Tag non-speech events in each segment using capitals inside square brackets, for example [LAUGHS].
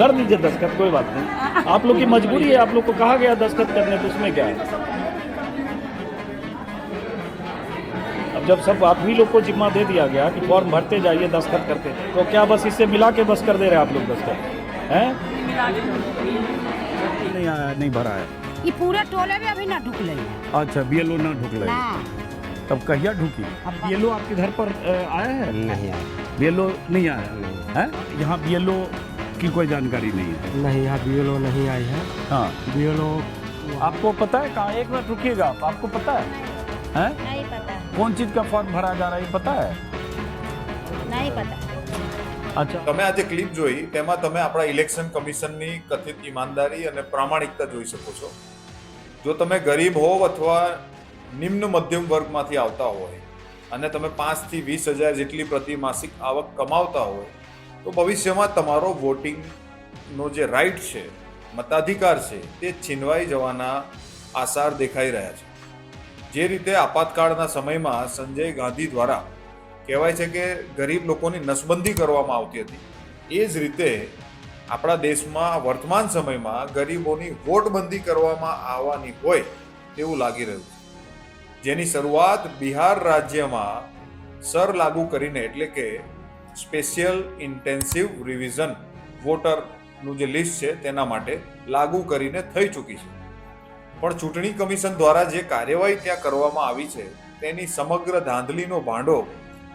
कर दीजिए दस्खत कोई बात नहीं। आप लोग की मजबूरी है आप लोग को कहा गया दस्खत करने तो उसमें क्या है? अब जब सब आप ही लोग को जिम्मा दे दिया गया कि फॉर्म भरते जाइए दस्खत करते तो क्या बस इससे मिला के बस कर दे रहे आप लोग दस्खत हैं? नहीं आया नहीं भरा है। ये पूरे टोले में अभी ना ढुक ले। अच्छा बी ना ढुक ना तब कहिया ढुकी? अब बी आपके घर पर आया है? नहीं आया। बी एल ओ नहीं आया। है? यहाँ बी की कोई जानकारी नहीं है नहीं यहाँ बी नहीं आई है हाँ बी आपको पता है कहाँ एक मिनट रुकिएगा आप आपको पता है हैं नहीं पता कौन चीज का फॉर्म भरा जा रहा है ये पता है नहीं पता अच्छा તમે આ જે ક્લિપ જોઈ તેમાં તમે આપણા ઇલેક્શન કમિશનની કથિત ઈમાનદારી અને પ્રામાણિકતા જોઈ શકો છો જો તમે ગરીબ હોવ અથવા નિમ્ન મધ્યમ વર્ગમાંથી આવતા હોય અને તમે પાંચથી વીસ હજાર જેટલી પ્રતિ માસિક આવક કમાવતા હોય તો ભવિષ્યમાં તમારો વોટિંગનો જે રાઈટ છે, મતાધિકાર છે, તે છીનવાઈ જવાના આસાર દેખાઈ રહ્યા છે. જે રીતે આપાતકાળના સમયમાં સંજય ગાંધી દ્વારા કહેવાય છે કે ગરીબ લોકોની નસબંધી કરવામાં આવતી હતી. એ જ રીતે આપણા દેશમાં વર્તમાન સમયમાં ગરીબોની વોટબંધી કરવામાં આવવાની હોય તેવું લાગી રહ્યું છે. જેની શરૂઆત બિહાર રાજ્યમાં સર લાગુ કરીને એટલે કે સ્પેશિયલ ઇન્ટેન્સિવ રિવિઝન વોટરનું જે લિસ્ટ છે તેના માટે લાગુ કરીને થઈ ચૂકી છે. પણ ચૂંટણી કમિશન દ્વારા જે કાર્યવાહી ત્યાં કરવામાં આવી છે, તેની સમગ્ર ધાંધલીનો ભાંડો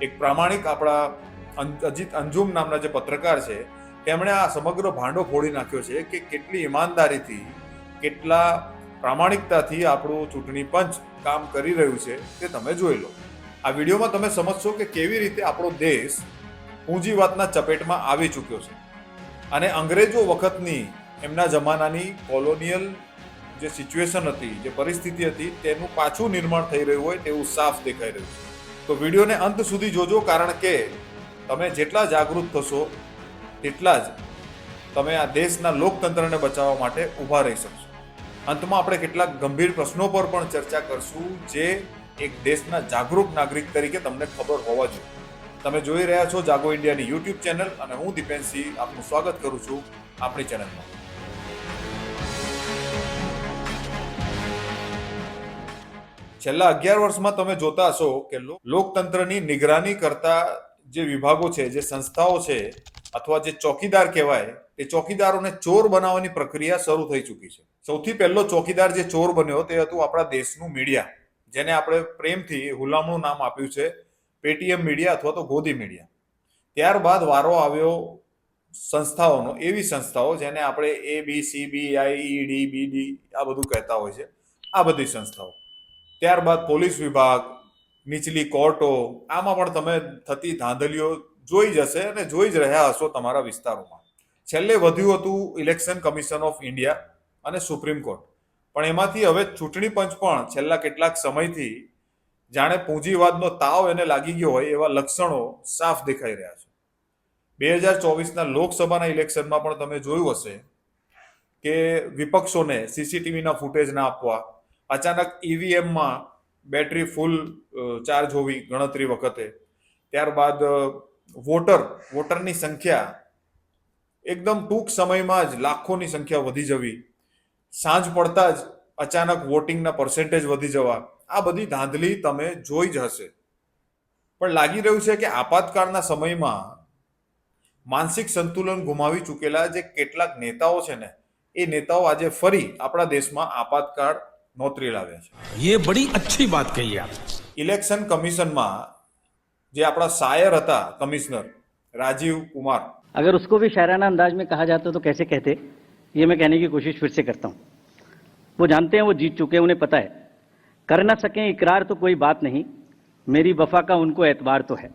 એક પ્રામાણિક આપણા અજીત અંજુમ નામના જે પત્રકાર છે, તેમણે આ સમગ્ર ભાંડો ફોડી નાખ્યો છે કે કેટલી ઈમાનદારીથી, કેટલા પ્રામાણિકતાથી આપણું ચૂંટણી પંચ કામ કરી રહ્યું છે તે તમે જોઈ લો. આ વિડીયોમાં તમે સમજશો કે કેવી રીતે આપણો દેશ પૂંજીવાતના ચપેટમાં આવી ચૂક્યો છે. અને અંગ્રેજો વખતની એમના જમાનાની કોલોનિયલ જે સિચ્યુએશન હતી, જે પરિસ્થિતિ હતી, તેનું પાછું નિર્માણ થઈ રહ્યું હોય તેવું સાફ દેખાઈ રહ્યું છે. તો વિડીયોને અંત સુધી જોજો, કારણ કે તમે જેટલા જાગૃત થશો, તેટલા જ તમે આ દેશના લોકતંત્રને બચાવવા માટે ઊભા રહી શકશો. અંતમાં આપણે કેટલાક ગંભીર પ્રશ્નો પર પણ ચર્ચા કરશું, જે એક દેશના જાગૃત નાગરિક તરીકે તમને ખબર હોવા જોઈએ. તમે જોઈ રહ્યા છો જાગો ઇન્ડિયાની યુટ્યુબ ચેનલ અને હું દીપેનસિંહ આપનું સ્વાગત કરું છું આપણી ચેનલમાં. છેલ્લા અગિયાર વર્ષમાં તમે જોતા હશો કે લોકતંત્રની નિગરાની કરતા જે વિભાગો છે, જે સંસ્થાઓ છે, અથવા જે ચોકીદાર કહેવાય એ ચોકીદારોને ચોર બનાવવાની પ્રક્રિયા શરૂ થઈ ચૂકી છે. સૌથી પહેલો ચોકીદાર જે ચોર બન્યો તે હતું આપણા દેશનું મીડિયા, જેને આપણે પ્રેમથી હુલામણું નામ આપ્યું છે પેટીએમ મીડિયા અથવા તો ગોદી મીડિયા. ત્યારબાદ વારો આવ્યો સંસ્થાઓનો, એવી સંસ્થાઓ જેને આપણે A, B, C, B, I D, B, D આ બધું કહેતા હોય છે. આ બધી સંસ્થાઓ. ત્યારબાદ પોલીસ વિભાગ, નીચલી કોર્ટો, આમાં પણ તમે થતી ધાંધલીઓ જોઈ જશે અને જોઈ જ રહ્યા હશો તમારા વિસ્તારોમાં. છેલ્લે વધ્યું હતું ઇલેક્શન કમિશન ઓફ ઇન્ડિયા અને સુપ્રીમ કોર્ટ. પણ એમાંથી હવે ચૂંટણી પંચ પણ છેલ્લા કેટલાક સમયથી જાણે પૂંજીવાદનો તાવ એને લાગી ગયો હોય એવા લક્ષણો સાફ દેખાઈ રહ્યા છે. બે હજાર ચોવીસના લોકસભાના ઇલેક્શનમાં પણ તમે જોયું હશે કે વિપક્ષોને સીસીટીવીના ફૂટેજ ના આપવા અચાનક ઈવીએમમાં બેટરી ફૂલ ચાર્જ હોવી ગણતરી વખતે. ત્યારબાદ વોટર, વોટરની સંખ્યા એકદમ ટૂંક સમયમાં જ લાખોની સંખ્યા વધી જવી. સાંજ પડતા જ અચાનક વોટિંગના પર્સેન્ટેજ વધી જવા. આ બધી ધાંધલી તમે જોઈ જ હશે પણ લાગી રહ્યું છે કે આપાતકાળના સમયમાં માનસિક સંતુલન ગુમાવી ચૂકેલા જે કેટલાક નેતાઓ છે ને એ નેતાઓ આજે ફરી આપણા દેશમાં આપાતકાળ નોતરી લાવ્યા છે ये बड़ी अच्छी बात कही आप ઇલેક્શન કમિશનમાં જે આપણા શાયર હતા કમિશનર રાજીવ કુમાર अगर उसको भी शायराना अंदाज में कहा जाता तो कैसे कहते ये मैं कहने की कोशिश फिर से करता हूँ वो जानते हैं वो जीत चुके हैं उन्हें पता है कर ना सकें इकरार तो कोई बात नहीं मेरी वफा का उनको एतबार तो है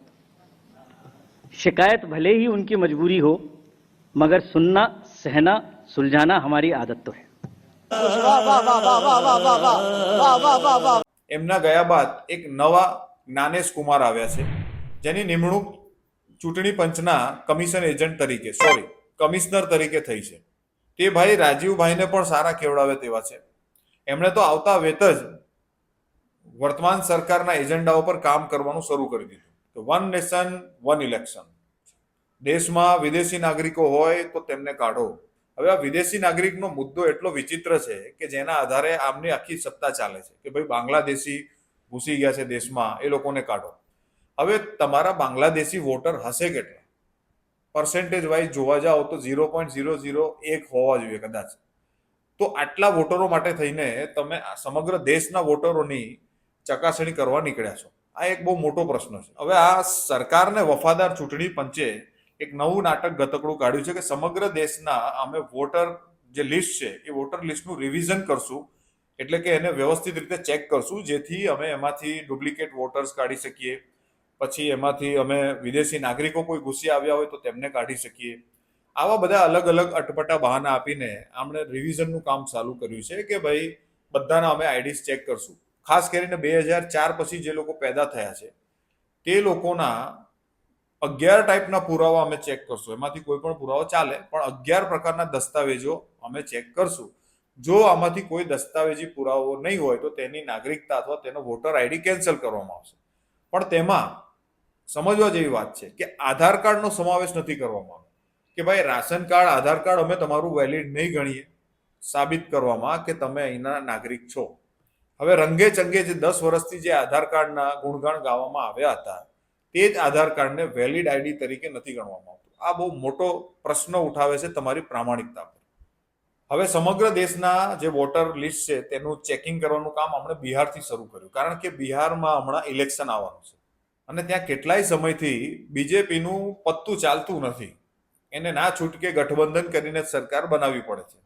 शिकायत भले ही उनकी मजबूरी हो मगर सुनना सहना सुलझाना हमारी आदत तो है એમના ગયા બાદ એક નવા જ્ઞાનેશ કુમાર આવ્યા છે જેની નિમણૂક ચૂંટણી પંચના કમિશન એજન્ટ તરીકે સોરી કમિશનર તરીકે થઈ છે તે ભાઈ રાજીવભાઈને પણ સારા કેવડાવે તેવા છે એમણે તો આવતા વેત જ વર્તમાન સરકારના એજન્ડાઓ પર કામ કરવાનું શરૂ કરી દીધું. તો વન નેશન વન ઇલેક્શન દેશમાં વિદેશી નાગરિકો હોય તો તેમને કાઢો. હવે આ વિદેશી નાગરિકનો મુદ્દો એટલો વિચિત્ર છે કે જેના આધારે આમની આખી સત્તા ચાલે છે કે ભાઈ બાંગ્લાદેશી ઘૂસી ગયા છે દેશમાં, એ લોકોને કાઢો. હવે તમારા બાંગ્લાદેશી વોટર હશે કેટલા? પર્સેન્ટેજ વાઇઝ જોવા જાઓ તો ઝીરો પોઈન્ટ ઝીરો ઝીરો એક હોવા જોઈએ કદાચ. તો આટલા વોટરો માટે થઈને તમે સમગ્ર દેશના વોટરોની ચકાસણી કરવા નીકળ્યા છો. આ એક બહુ મોટો પ્રશ્ન છે. હવે આ સરકારને વફાદાર ચૂંટણી પંચે એક નવું નાટક ગતકડું કાઢ્યું છે કે સમગ્ર દેશના અમે વોટર જે લિસ્ટ છે, એ વોટર લિસ્ટનું રિવિઝન કરશું. એટલે કે એને વ્યવસ્થિત રીતે ચેક કરશું, જેથી અમે એમાંથી ડુપ્લિકેટ વોટર્સ કાઢી શકીએ. પછી એમાંથી અમે વિદેશી નાગરિકો કોઈ ઘૂસી આવ્યા હોય તો તેમને કાઢી શકીએ. આવા બધા અલગ અલગ અટપટા બહાના આપીને આમણે રિવિઝનનું કામ ચાલુ કર્યું છે કે ભાઈ બધાના અમે આઈડીસ ચેક કરશું. ખાસ કરીને બે હજાર ચાર પછી જે લોકો પેદા થયા છે, તે લોકોના અગિયાર ટાઈપના પુરાવા અમે ચેક કરશું. એમાંથી કોઈ પણ પુરાવો ચાલે, પણ અગિયાર પ્રકારના દસ્તાવેજો અમે ચેક કરશું. જો આમાંથી કોઈ દસ્તાવેજી પુરાવો નહીં હોય, તો તેની નાગરિકતા અથવા તેનો વોટર આઈડી કેન્સલ કરવામાં આવશે. પણ તેમાં સમજવા જેવી વાત છે કે આધાર કાર્ડનો સમાવેશ નથી કરવામાં આવ્યો. કે ભાઈ, રાશન કાર્ડ, આધાર કાર્ડ અમે તમારું વેલિડ નહીં ગણીએ, સાબિત કરવામાં કે તમે અહીંના નાગરિક છો. હવે રંગે ચંગે જે દસ વર્ષથી જે આધાર કાર્ડના ગુણગાન ગાવામાં આવ્યા હતા, તે જ આધાર કાર્ડને વેલિડ આઈડી તરીકે નથી ગણવામાં આવતું. આ બહુ મોટો પ્રશ્ન ઉઠાવે છે તમારી પ્રામાણિકતા પર. હવે સમગ્ર દેશના જે વોટર લિસ્ટ છે, તેનું ચેકિંગ કરવાનું કામ આપણે બિહારથી શરૂ કર્યું. કારણ કે બિહારમાં હમણાં ઇલેક્શન આવવાનું છે. અને ત્યાં કેટલાય સમયથી બીજેપીનું પત્તું ચાલતું નથી. એને ના છૂટકે ગઠબંધન કરીને સરકાર બનાવવી પડે છે.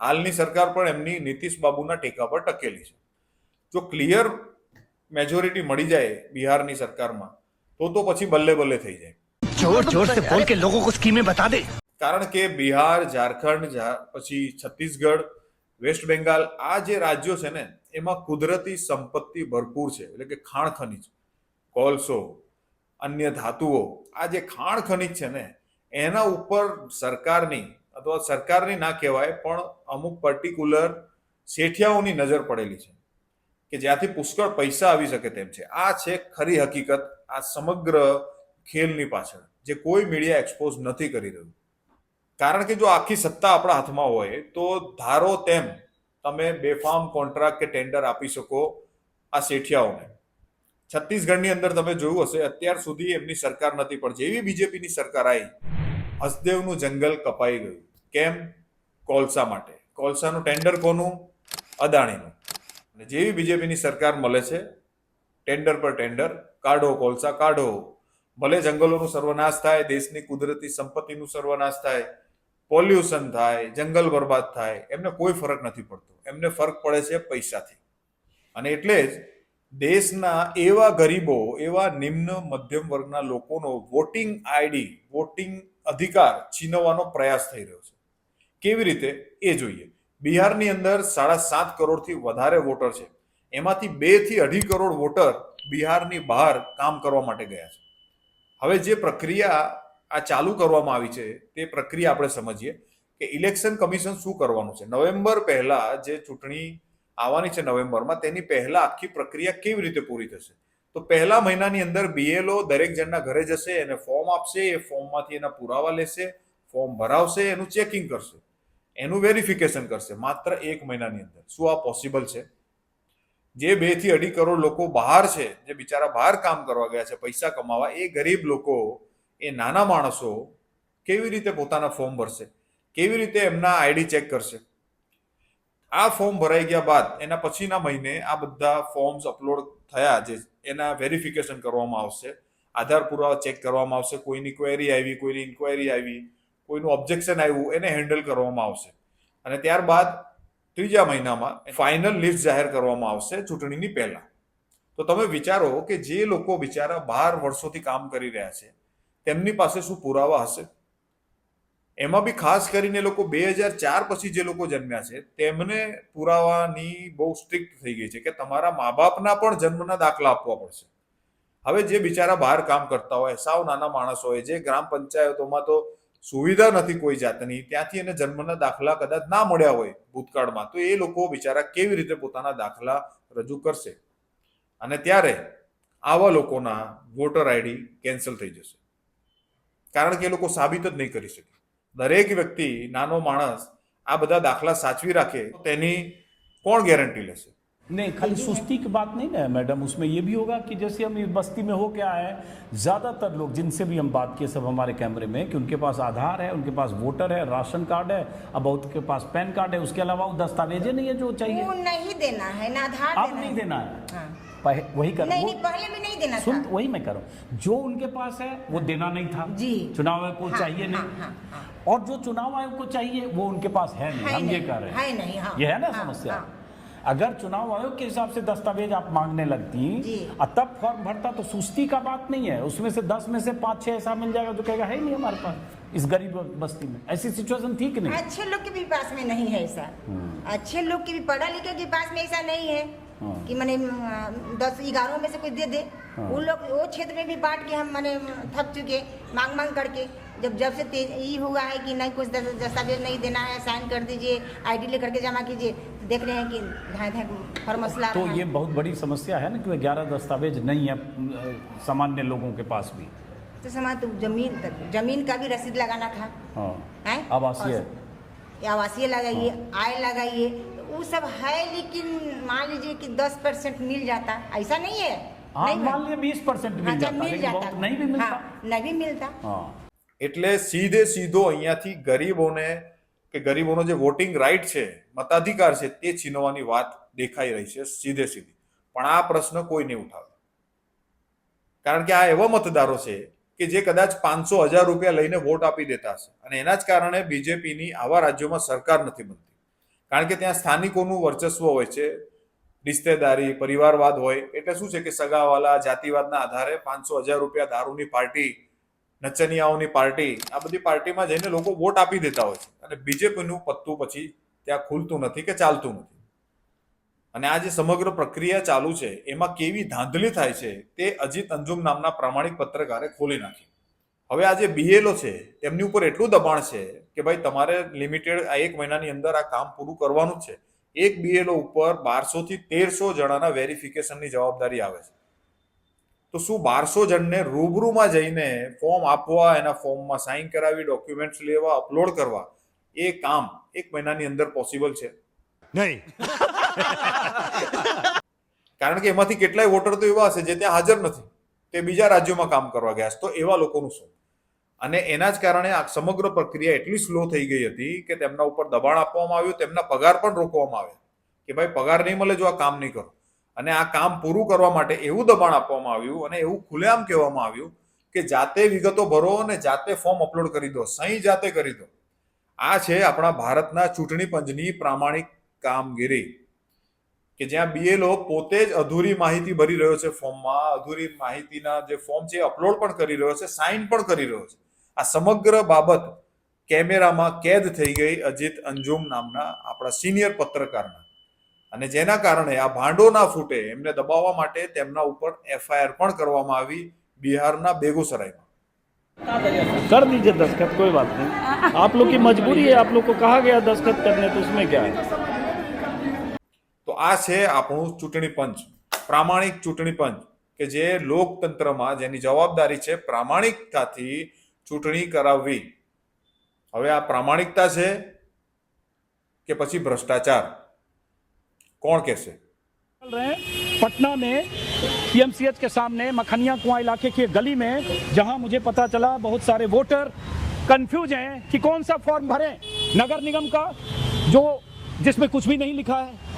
હાલની સરકાર પણ એમની નીતિશ બાબુના ટેકા પર ટકેલી છે. જો ક્લિયર મેજોરિટી મળી જાય બિહારની સરકારમાં તો તો પછી બલ્લે બલ્લે થઈ જાય. જોર જોર સે બોલ કે લોકો કો સ્કીમે બતા દે કારણ કે બિહાર ઝારખંડ પછી છત્તીસગઢ વેસ્ટ બેંગાલ આ જે રાજ્યો છે ને એમાં કુદરતી સંપત્તિ ભરપૂર છે એટલે કે ખાણ ખનિજ કોલસો અન્ય ધાતુઓ આ જે ખાણ ખનિજ છે ને એના ઉપર સરકારની અથવા સરકારની ના કહેવાય પણ અમુક પર્ટિક્યુલર શેઠિયાઓની નજર પડેલી છે. કે જ્યાંથી પુષ્કળ પૈસા આવી શકે તેમ છે. આ છે ખરી હકીકત, આ સમગ્ર ખેલની પાછળ, જે કોઈ મીડિયા એક્સપોઝ નથી કરી રહ્યું. કારણ કે જો આખી સત્તા આપણા હાથમાં હોય, તો ધારો તેમ તમે બેફામ કોન્ટ્રાક્ટ કે ટેન્ડર આપી શકો આ શેઠિયાઓને. છત્તીસગઢની અંદર તમે જોયું હશે, અત્યાર સુધી એમની સરકાર નથી, પણ જેવી બીજેપીની સરકાર આવી હસદેવનું જંગલ કપાઈ ગયું. કેમ? કોલસા માટે. કોલસાનું ટેન્ડર કોનું? અદાણીનું. અને જેવી બીજેપીની સરકાર મળે છે ટેન્ડર પર ટેન્ડર કાઢો, કોલસા કાઢો. ભલે જંગલોનું સર્વનાશ થાય, દેશની કુદરતી સંપત્તિનું સર્વનાશ થાય પોલ્યુશન થાય, જંગલ બરબાદ થાય, એમને કોઈ ફરક નથી પડતો. એમને ફરક પડે છે પૈસાથી. અને એટલે જ દેશના એવા ગરીબો, એવા નિમ્ન મધ્યમ વર્ગના લોકોનો વોટિંગ આઈડી વોટિંગ અધિકાર છીનવવાનો પ્રયાસ થઈ રહ્યો છે. કેવી રીતે? એ જોઈએ. બિહારની અંદર સાડા સાત કરોડથી વધારે વોટર છે. એમાંથી બેથી અઢી કરોડ વોટર બિહારની બહાર કામ કરવા માટે ગયા છે. હવે જે પ્રક્રિયા આ ચાલુ કરવામાં આવી છે, તે પ્રક્રિયા આપણે સમજીએ કે ઇલેક્શન કમિશન શું કરવાનું છે? નવેમ્બર પહેલા જે ચૂંટણી આવવાની છે નવેમ્બરમાં, તેની પહેલા આખી પ્રક્રિયા કેવી રીતે પૂરી થશે? તો પહેલા મહિનાની અંદર બીએલઓ દરેક જણના ઘરે જશે, એને ફોર્મ આપશે, એ ફોર્મમાંથી એના પુરાવા લેશે ફોર્મ ભરાવશે, એનું ચેકિંગ કરશે. એનું વેરિફિકેશન કરશે. માત્ર એક મહિનાની અંદર. શું આ પોસિબલ છે? જે બેથી અઢી કરોડ લોકો બહાર છે, જે બિચારા બહાર કામ કરવા ગયા છે, પૈસા કમાવા, એ ગરીબ લોકો, એ નાના માણસો કેવી રીતે પોતાના ફોર્મ ભરશે? કેવી રીતે એમના આઈડી ચેક કરશે? આ ફોર્મ ભરાઈ ગયા બાદ, એના પછીના મહિને આ બધા ફોર્મ્સ અપલોડ થયા જે એના વેરિફિકેશન કરવામાં આવશે. આધાર પુરાવા ચેક કરવામાં આવશે. કોઈની ક્વેરી આવી, કોઈની ઇન્ક્વાયરી આવી. કોઈનું ઓબ્જેક્શન આવ્યું, એને હેન્ડલ કરવામાં આવશે. અને ત્યારબાદ ત્રીજા મહિનામાં ફાઇનલ લિસ્ટ જાહેર કરવામાં આવશે ચૂંટણીની પહેલાં. તો તમે વિચારો કે જે લોકો બિચારા બાર વર્ષોથી કામ કરી રહ્યા છે, તેમની પાસે શું પુરાવા હશે? એમાં બી ખાસ કરીને લોકો બે હજાર ચાર પછી જે લોકો જન્મ્યા છે, તેમને પુરાવાની બહુ સ્ટ્રિક્ટ થઈ ગઈ છે કે તમારા મા બાપના પણ જન્મના દાખલા આપવા પડશે. હવે જે બિચારા બહાર કામ કરતા હોય, સાવ નાના માણસ હોય, જે ગ્રામ પંચાયતોમાં તો સુવિધા નથી કોઈ જાતની. ત્યાંથી એને જન્મના દાખલા કદાચ ના મળ્યા હોય ભૂતકાળમાં, તો એ લોકો બિચારા કેવી રીતે પોતાના દાખલા રજૂ કરશે? અને ત્યારે આવા લોકોના વોટર આઈડી કેન્સલ થઈ જશે. કારણ કે એ લોકો સાબિત જ નહીં કરી શકે. દરેક વ્યક્તિ, નાનો માણસ, આ બધા દાખલા સાચવી રાખે તેની કોણ ગેરંટી લેશે? नहीं खाली सुस्ती की बात नहीं ना मैडम। उसमें ये भी होगा कि जैसे हम इस बस्ती में हो क्या है ज़्यादातर लोग जिनसे भी हम बात किए सब हमारे कैमरे में कि उनके पास आधार है उनके पास वोटर है राशन कार्ड है अब बहुत के पास पैन कार्ड है उसके अलावा वो दस्तावेजें नहीं है जो चाहिए। वो नहीं देना है ना आधार अब नहीं देना है। हाँ। वही कर। नहीं नहीं पहले भी नहीं देना सुन था। वही मैं कर रहा हूँ। जो उनके पास है वो देना नहीं था। जी। चुनाव आयोग को हाँ, चाहिए हाँ, नहीं। और जो चुनाव आयोग को चाहिए वो उनके पास है नहीं। है हम ये कह रहे हैं। है नहीं, हाँ। ये है ना समस्या। अगर चुनाव आयोग के हिसाब से दस्तावेज़ आप मांगने लगती तब फॉर्म भरता तो सुस्ती का बात नहीं है। उसमें से दस में से पाँच छह ऐसा मिल जाएगा जो कहेगा है नहीं हमारे पास। इस गरीब बस्ती में। ऐसी सिचुएशन थी कि नहीं। अच्छे लोग के भी पास में नहीं है ऐसा। अच्छे लोग के भी पढ़ा लिखा के पास में ऐसा नहीं हाँ। कि मैंने दस ग्यारह में से कुछ दे दे। हाँ। उन लोग वो क्षेत्र में भी बांट के हम मैंने थक चुके मांग मांग करके। जब जब से तेज ये हुआ है कि नहीं कुछ दस्तावेज़ नहीं देना है साइन कर दीजिए आईडी लेकर के जमा कीजिए देख रहे हैं कि धाए धाए हर मसला तो ये बहुत बड़ी समस्या है ना कि ग्यारह दस्तावेज़ नहीं है सामान्य लोगों के पास भी। तो समा तो ज़मीन तक ज़मीन का भी रसीद लगाना था। हाँ। आवासीय। आवासीय लगाइए आय लगाइए वो सब है लेकिन मान लीजिए कि दस परसेंट मिल जाता ऐसा नहीं है हाँ नहीं मान लिया बीस परसेंट मिल अच्छा, जाता लेकिन बहुत नहीं भी मिलता हाँ, नहीं भी मिलता हाँ એટલે સીધે સીધો અહીંયાથી ગરીબોને કે ગરીબોનો જે વોટિંગ રાઈટ છે મતાધિકાર છે તે છીનવવાની વાત દેખાઈ રહી છે સીધે સીધી પણ આ પ્રશ્ન કોઈ નહીં ઉઠાવે કારણ કે આ એવા મતદારો છે કે જે કદાચ પાંચસો હજાર રૂપિયા લઈને વોટ આપી દેતા હશે અને એના જ કારણે બીજેપીની આવા રાજ્યોમાં સરકાર નથી બનતી કારણ કે ત્યાં સ્થાનિકોનું વર્ચસ્વ હોય છે, રિશ્તેદારી, પરિવારવાદ હોય, એટલે શું છે કે સગાવાલા, જાતિવાદના આધારે પાંચસો હજાર રૂપિયા દારૂની પાર્ટી, નચનિયાઓની પાર્ટી, આ બધી પાર્ટીમાં જઈને લોકો વોટ આપી દેતા હોય છે. અને બીજેપીનું પત્તું પછી ત્યાં ખુલતું નથી કે ચાલતું નથી. અને આ જે સમગ્ર પ્રક્રિયા ચાલુ છે, એમાં કેવી ધાંધલી થાય છે, તે અજીત અંજુમ નામના પ્રામાણિક પત્રકારે ખોલી નાખી. હવે આ જે બીએલઓ છે એમની ઉપર એટલું દબાણ છે કે ભાઈ તમારે લિમિટેડ આ એક મહિનાની અંદર આ કામ પૂરું કરવાનું જ છે. એક બીએલઓ ઉપર બારસો થી તેરસો જણાના વેરિફિકેશનની જવાબદારી આવે છે. તો શું બારસો જણને રૂબરૂમાં જઈને ફોર્મ આપવા એના ફોર્મમાં સાઇન કરાવી ડોક્યુમેન્ટ્સ લેવા અપલોડ કરવા એ કામ એક મહિનાની અંદર પોસિબલ છે? નહીં. [LAUGHS] કારણ કે એમાંથી કેટલાય વોટર તો એવા હશે જે ત્યાં હાજર નથી. તે બીજા રાજ્યોમાં કામ કરવા ગયા છે. તો એવા લોકોનું શું? અને એના જ કારણે આ સમગ્ર પ્રક્રિયા એટલી સ્લો થઈ ગઈ હતી કે તેમના ઉપર દબાણ આપવામાં આવ્યું, તેમના પગાર પણ રોકવામાં આવ્યા. કે ભાઈ, પગાર નહીં મળે જો આ કામ નહીં કરો. અને આ કામ પૂરું કરવા માટે એવું દબાણ આપવામાં આવ્યું અને એવું ખુલ્લેઆમ કહેવામાં આવ્યું કે જાતે વિગતો ભરો અને જાતે ફોર્મ અપલોડ કરી દો, સહી જાતે કરી દો. આ છે આપણા ભારતના ચૂંટણી પંચની પ્રામાણિક કામગીરી. કે જ્યાં બીએલઓ પોતે જ અધૂરી માહિતી ભરી રહ્યો છે ફોર્મમાં અધૂરી માહિતીના જે ફોર્મ છે અપલોડ પણ કરી રહ્યો છે સાઇન પણ કરી રહ્યો છે. આ સમગ્ર બાબત કેમેરામાં કેદ થઈ ગઈ અજીત અંજુમ નામના આપણા સિનિયર પત્રકારના અને જેના કારણે આ ભાંડો ના ફૂટે એમને દબાવવા માટે તેમના ઉપર એફઆઈઆર પણ કરવામાં આવી બિહારના બેગુસરાયમાં कर दीजिए दस्खत कोई बात नहीं आप लोग की मजबूरी है आप लोग को कहा गया दस्खत करने तो उसमें क्या है તો આ છે આપણું ચૂંટણી પંચ પ્રામાણિક ચૂંટણી પંચ કે જે લોકતંત્રમાં જેની જવાબદારી છે પ્રામાણિકતાથી ચૂંટણી કરાવવી હવે આ પ્રામાણિકતા છે કે પછી ભ્રષ્ટાચાર કોણ કહેશે चल रहे हैं पटना में पीएमसीएच के सामने मखनिया कुआं इलाके की एक गली में जहां मुझे पता चला बहुत सारे वोटर कंफ्यूज हैं कि कौन सा फॉर्म भरें नगर निगम का जो जिसमें कुछ भी नहीं लिखा है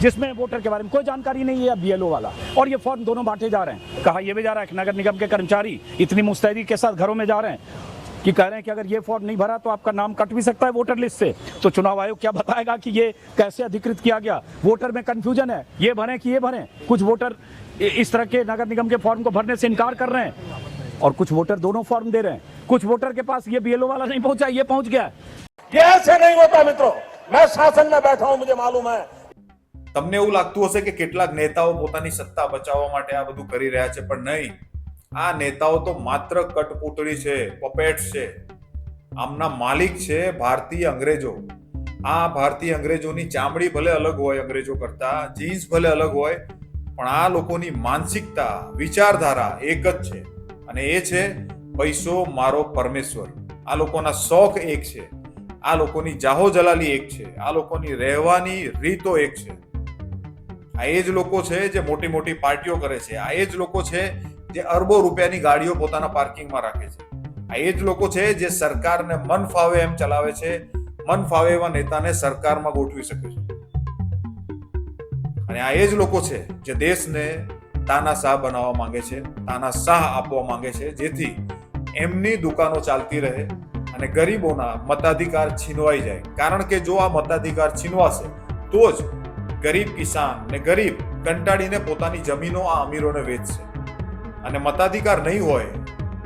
जिसमें वोटर के बारे में कोई जानकारी नहीं है बीएलओ वाला। और ये फॉर्म दोनों बांटे जा रहे हैं। कहा यह भी जा रहा है नगर निगम के कर्मचारी इतनी मुस्तैदी के साथ घरों में जा रहे हैं कि कह रहे हैं कि अगर ये फॉर्म नहीं भरा तो आपका नाम कट भी सकता है वोटर लिस्ट से। तो चुनाव आयोग क्या बताएगा कि ये कैसे अधिकृत किया गया? वोटर में कंफ्यूजन है। ये भरें कि ये भरें? कुछ वोटर इस तरह के नगर निगम के फॉर्म को भरने से इनकार कर रहे हैं। और कुछ वोटर दोनों फॉर्म दे रहे हैं। कुछ वोटर के पास ये बीएलओ वाला नहीं पहुँचा, ये पहुँच गया। ये ऐसे नहीं होता मित्रों। मैं शासन में बैठा हूँ, मुझे मालूम है। તમને એવું લાગતું હશે કે કેટલાક નેતાઓ પોતાની સત્તા બચાવવા માટે આ બધું કરી રહ્યા છે, પણ નહીં. આ નેતાઓ તો માત્ર કટપુતળી છે પપેટ છે. આમના માલિક છે ભારતીય અંગ્રેજો. આ ભારતીય અંગ્રેજોની ચામડી ભલે અલગ હોય અંગ્રેજો કરતા, જીન્સ ભલે અલગ હોય, પણ આ લોકોની માનસિકતા, વિચારધારા એક જ છે. અને એ છે, પૈસો મારો પરમેશ્વર. આ લોકોના શોખ એક છે. આ લોકોની જાહો જલાલી એક છે. આ લોકોની રહેવાની રીતો એક છે. આ એ જ લોકો છે જે મોટી મોટી પાર્ટીઓ કરે છે. આ એ જ લોકો છે જે અરબો રૂપિયાની ગાડીઓ પોતાના પાર્કિંગમાં રાખે છે. આ એ જ લોકો છે જે સરકારને મન ફાવે એમ ચલાવે છે. મન ફાવે એવા નેતાને સરકારમાં ગોઠવી શકે છે. અને આ એ જ લોકો છે જે દેશને તાનાશાહ બનાવવા માંગે છે, તાનાશાહ આપવા માંગે છે, જેથી એમની દુકાનો ચાલતી રહે અને ગરીબોના મતાધિકાર છીનવાઈ જાય. કારણ કે જો આ મતાધિકાર છીનવાશે, તો જ ગરીબ કિસાન ને ગરીબ કંટાળીને પોતાની જમીનો આ અમીરોને વેચશે. અને મતાધિકાર નહીં હોય,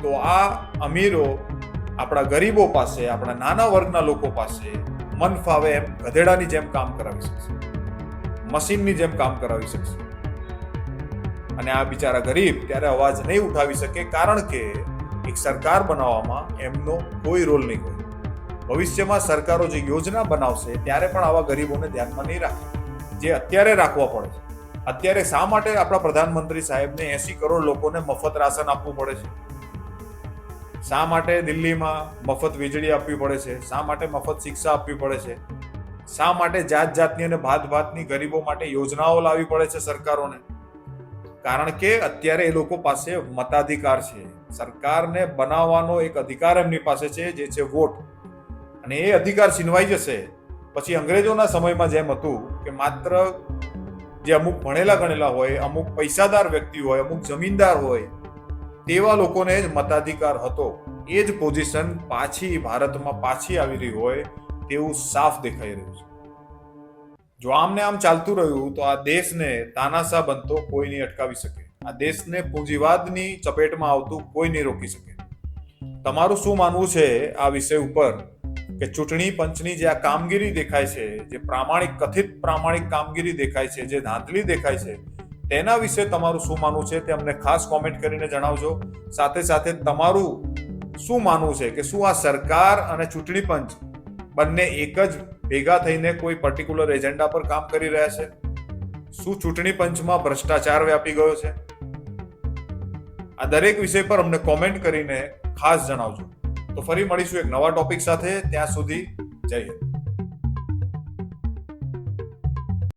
તો આ અમીરો આપણા ગરીબો પાસે, આપણા નાના વર્ગના લોકો પાસે મન ફાવે એમ ગધેડાની જેમ કામ કરાવી શકશે. મશીનની જેમ કામ કરાવી શકશે. અને આ બિચારા ગરીબ ત્યારે અવાજ નહીં ઉઠાવી શકે કારણ કે એક સરકાર બનાવવામાં એમનો કોઈ રોલ નહીં હોય. ભવિષ્યમાં સરકારો જે યોજના બનાવશે, ત્યારે પણ આવા ગરીબોને ધ્યાનમાં નહીં રાખે. જે અત્યારે રાખવા પડે છે. અત્યારે શા માટે આપણા પ્રધાનમંત્રી સાહેબને એસી કરોડ લોકોને મફત રાશન આપવું પડે છે? શા માટે દિલ્હીમાં મફત વીજળી આપવી પડે છે? શા માટે મફત શિક્ષા આપવી પડે છે? શા માટે જાત જાતની અને ભાત ભાતની ગરીબો માટે યોજનાઓ લાવવી પડે છે સરકારોને? કારણ કે અત્યારે એ લોકો પાસે મતાધિકાર છે. સરકારને બનાવવાનો એક અધિકાર એમની પાસે છે, જે છે વોટ. અને એ અધિકાર છીનવાઈ જશે. પછી અંગ્રેજોના સમયમાં જેમ હતું કે માત્ર જે અમુક ભણેલા ગણેલા હોય, અમુક પૈસાદાર વ્યક્તિ હોય, અમુક જમીનદાર હોય, તેવા લોકોને જ મતાધિકાર હતો. એ જ પોઝિશન પાછી ભારતમાં પાછી આવી રહી હોય તેવું સાફ દેખાઈ રહ્યું છે. જો આમને આમ ચાલતું રહ્યું તો આ દેશને તાનાશા બનતો કોઈ નહીં અટકાવી શકે. આ દેશને પૂંજીવાદની ચપેટમાં આવતું કોઈ નહીં રોકી શકે. તમારું શું માનવું છે આ વિષય ઉપર? કે ચૂંટણી પંચની જે આ કામગીરી દેખાય છે, જે પ્રામાણિક, કથિત પ્રામાણિક કામગીરી દેખાય છે, જે ધાંધલી દેખાય છે, તેના વિશે તમારું શું માનવું છે તે અમને ખાસ કોમેન્ટ કરીને જણાવજો. સાથે સાથે તમારું શું માનવું છે કે શું આ સરકાર અને ચૂંટણી પંચ બંને એક જ ભેગા થઈને કોઈ પર્ટિક્યુલર એજન્ડા પર કામ કરી રહ્યા છે? શું ચૂંટણી પંચમાં ભ્રષ્ટાચાર વ્યાપી ગયો છે? આ દરેક વિષય પર અમને કોમેન્ટ કરીને ખાસ જણાવજો. તો ફરી મળીશું એક નવા ટોપિક સાથે. ત્યાં સુધી જય હિન્દ.